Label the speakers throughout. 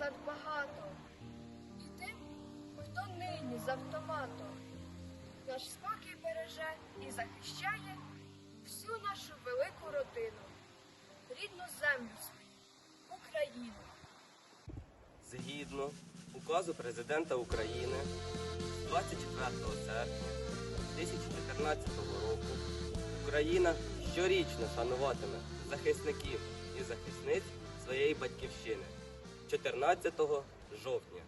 Speaker 1: назад багато. І тим, хто нині з автоматом наш спокій береже і захищає всю нашу велику родину, рідну землю свою, Україну.
Speaker 2: Згідно указу президента України 24 серпня 2014 року Україна щорічно шануватиме захисників і захисниць своєї батьківщини 14 жовтня.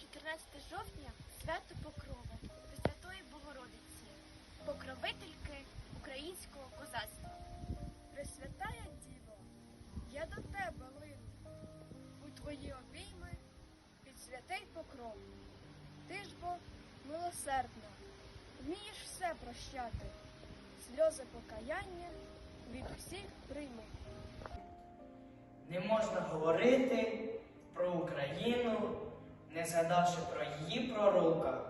Speaker 3: 14 жовтня свято Покрови Пресвятої Богородиці, покровительки українського козацтва.
Speaker 1: Пресвятая Діво, я до тебе лину, у твої обійми під святий покров. Ти ж бо милосердна, вмієш все прощати, сльози покаяння від усіх прийми.
Speaker 4: Не можна говорити про Україну, не згадавши про її пророка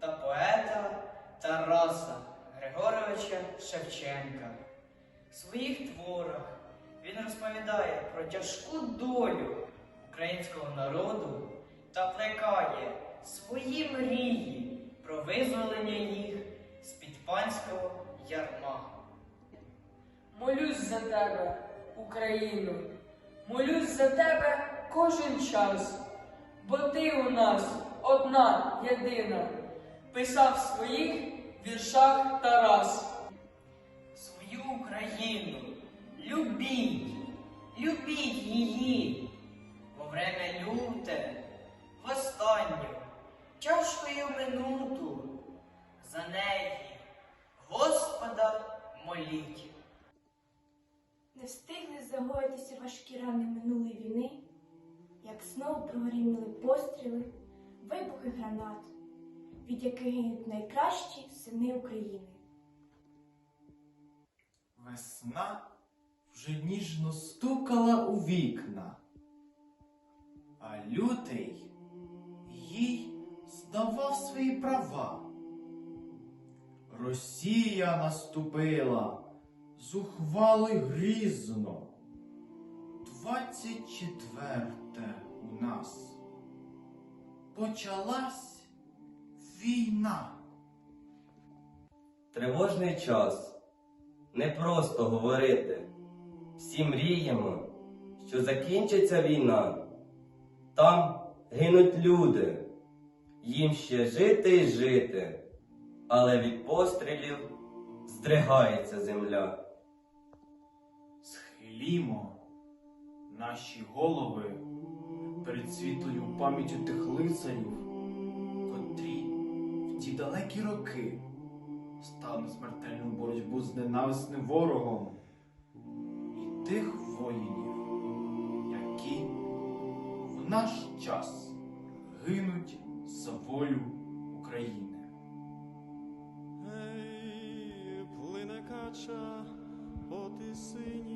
Speaker 4: та поета Тараса Григоровича Шевченка. В своїх творах він розповідає про тяжку долю українського народу та плекає свої мрії про визволення їх
Speaker 5: Молюсь за тебе, Україну, молюсь за тебе кожен час, бо ти у нас одна єдина, писав в своїх віршах Тарас.
Speaker 4: свою Україну. Любіть, любіть її. Во время люте, в останню, тяжкою минуту.
Speaker 6: Важкі рани минулої війни, як знову прогоріли постріли, вибухи гранат, від яких гинуть найкращі сини України.
Speaker 7: Весна вже ніжно стукала у вікна, а лютий їй здавав свої права. Росія наступила зухвало й грізно. Двадцять четверте у нас почалась війна.
Speaker 2: Тривожний час. Не просто говорити. Всі мріємо, що закінчиться війна. Там гинуть люди. Їм ще жити і жити. Але від пострілів здригається земля.
Speaker 7: Схилімо наші голови перед світлою пам'яттю тих лицарів, котрі в ті далекі роки стали смертельну боротьбу з ненависним ворогом, і тих воїнів, які в наш час гинуть за волю України.
Speaker 8: Плине кача по тисині,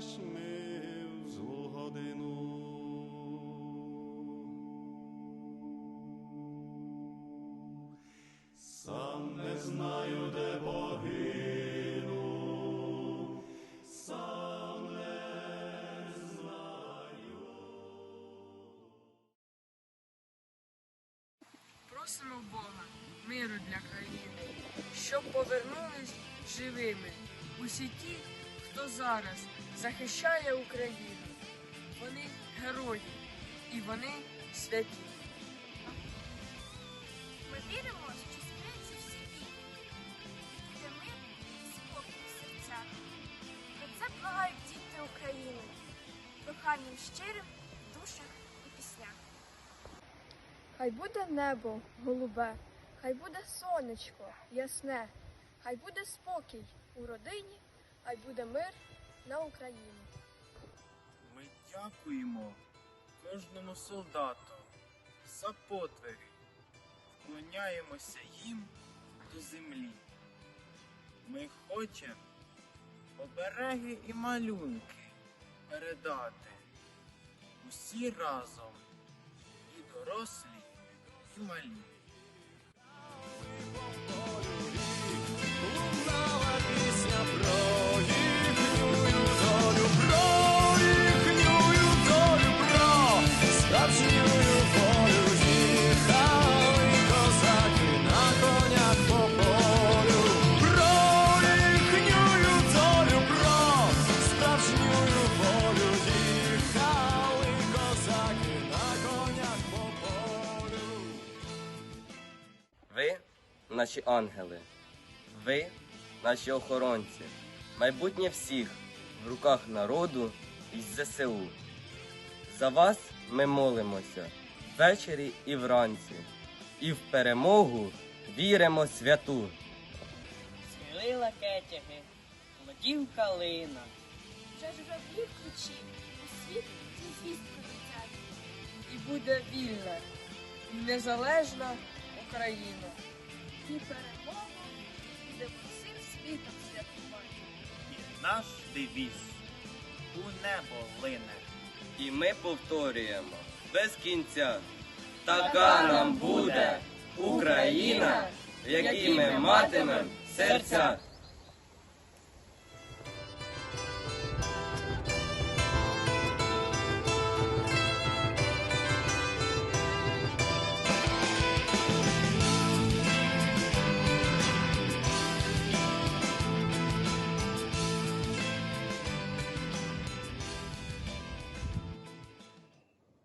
Speaker 8: залаєш ми в злу годину. Сам не знаю, де погину, сам не знаю.
Speaker 5: Просимо Бога миру для країни, щоб повернулись живими усі ті, хто зараз захищає Україну. Вони герої і вони святі.
Speaker 3: Ми віримо, що зміниться всі віки, де мир і спокій в серцях. Про це благають діти України, проханням щирим в душах і піснях.
Speaker 1: Хай буде небо голубе, хай буде сонечко ясне, хай буде спокій у родині, хай буде мир на Україну.
Speaker 8: Ми дякуємо кожному солдату за подвиги, вклоняємося їм до землі. Ми хочемо обереги і малюнки передати усі разом, і дорослі, і малі.
Speaker 2: Наші ангели, ви наші охоронці, майбутнє всіх в руках народу із ЗСУ. За вас ми молимося ввечері і вранці, і в перемогу віримо святу.
Speaker 4: Схилила кетяги, летів калина.
Speaker 3: Вже журавлі ключі, у світ ці звістки летять.
Speaker 5: І буде вільна і незалежна Україна.
Speaker 1: І перемогу будемо всім світом святкувати.
Speaker 8: І наш девіз у небо лине.
Speaker 2: І ми повторюємо без кінця. Така нам буде Україна, в якій ми матимемо серця.